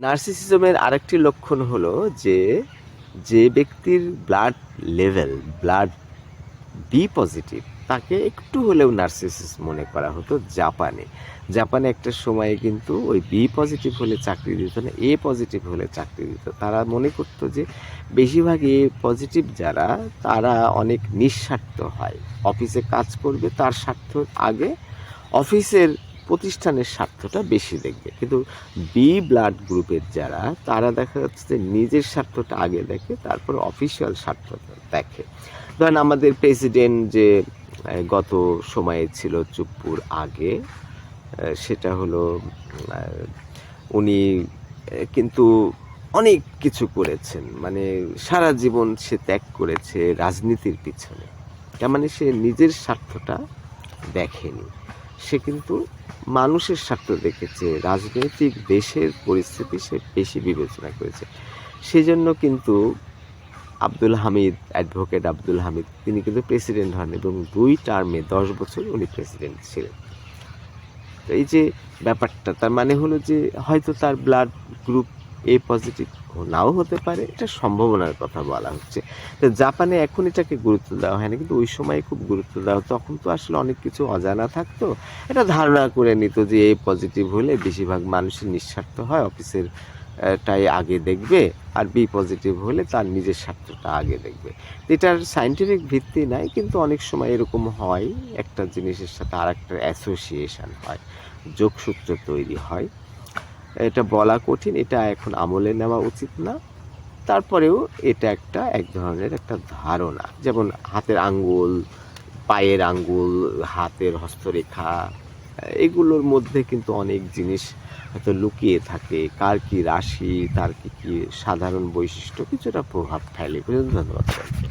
নার্সিসিজমের আরেকটি লক্ষণ হলো যে যে ব্যক্তির blood level blood B positive তাকে একটু হলেও নার্সিসিস মনে করা হতো জাপানে। জাপানে একটা সময়ে কিন্তু ওই বি পজিটিভ হলে চাকরি দিত না এ পজিটিভ হলে চাকরি দিত। তারা মনে করতো যে, বেশিরভাগ এ পজিটিভ যারা, তারা অনেক নিঃস্বার্থ হয়। অফিসে কাজ করবে, তার স্বার্থ আগে। অফিসের প্রতিষ্ঠানের স্বার্থটা বেশি দেখবে। কিন্তু বি ব্লাড গ্রুপের যারা, তারা দেখা যাচ্ছে যে নিজের স্বার্থটা আগে দেখে, তারপর অফিসিয়াল স্বার্থটা দেখে। ধরেন আমাদের প্রেসিডেন্ট যে গত সময়ে ছিল চুপ্পুর আগে সেটা হলো উনি কিন্তু অনেক কিছু করেছেন। মানে সারা জীবন সে ত্যাগ করেছে রাজনীতির পিছনে। তার মানে সে নিজের স্বার্থটা দেখেনি। সে কিন্তু মানুষের স্বার্থ দেখেছে, রাজনৈতিক দেশের পরিস্থিতি সে বেশি বিবেচনা করেছে। সেজন্য কিন্তু আব্দুল হামিদ অ্যাডভোকেট আব্দুল হামিদ, তিনি কিন্তু প্রেসিডেন্ট হন এবং দুই টার্মে দশ বছর উনি প্রেসিডেন্ট ছিলেন। তো এই যে ব্যাপারটা, তার মানে হলো যে হয়তো তার ব্লাড গ্রুপ এ পজিটিভ নাও হতে পারে, এটা সম্ভাবনার কথা বলা হচ্ছে। তো জাপানে এখন এটাকে গুরুত্ব দেওয়া হয় না কিন্তু ওই সময় খুব গুরুত্ব দেওয়া হতো। তখন তো আসলে অনেক কিছু অজানা থাকতো, এটা ধারণা করে নিত যে এ পজিটিভ হলে বেশিরভাগ মানুষের নিঃস্বার্থ হয়, অফিসের টাই আগে দেখবে, আর বি পজিটিভ হলে তার নিজের স্বার্থটা আগে দেখবে। এটার সাইন্টিফিক ভিত্তি নাই, কিন্তু অনেক সময় এরকম হয়, একটা জিনিসের সাথে আর একটা অ্যাসোসিয়েশন হয়, যোগসূত্র তৈরি হয়। এটা বলা কঠিন, এটা এখন আমলে নেওয়া উচিত না। তারপরেও এটা একটা এক ধরনের একটা ধারণা। যেমন হাতের আঙ্গুল, পায়ের আঙ্গুল, হাতের হস্তরেখা, এগুলোর মধ্যে কিন্তু অনেক জিনিস হয়তো লুকিয়ে থাকে। কার কি রাশি, তার কী কী সাধারণ বৈশিষ্ট্য, কিছুটা প্রভাব ফেলে। ধন্যবাদ।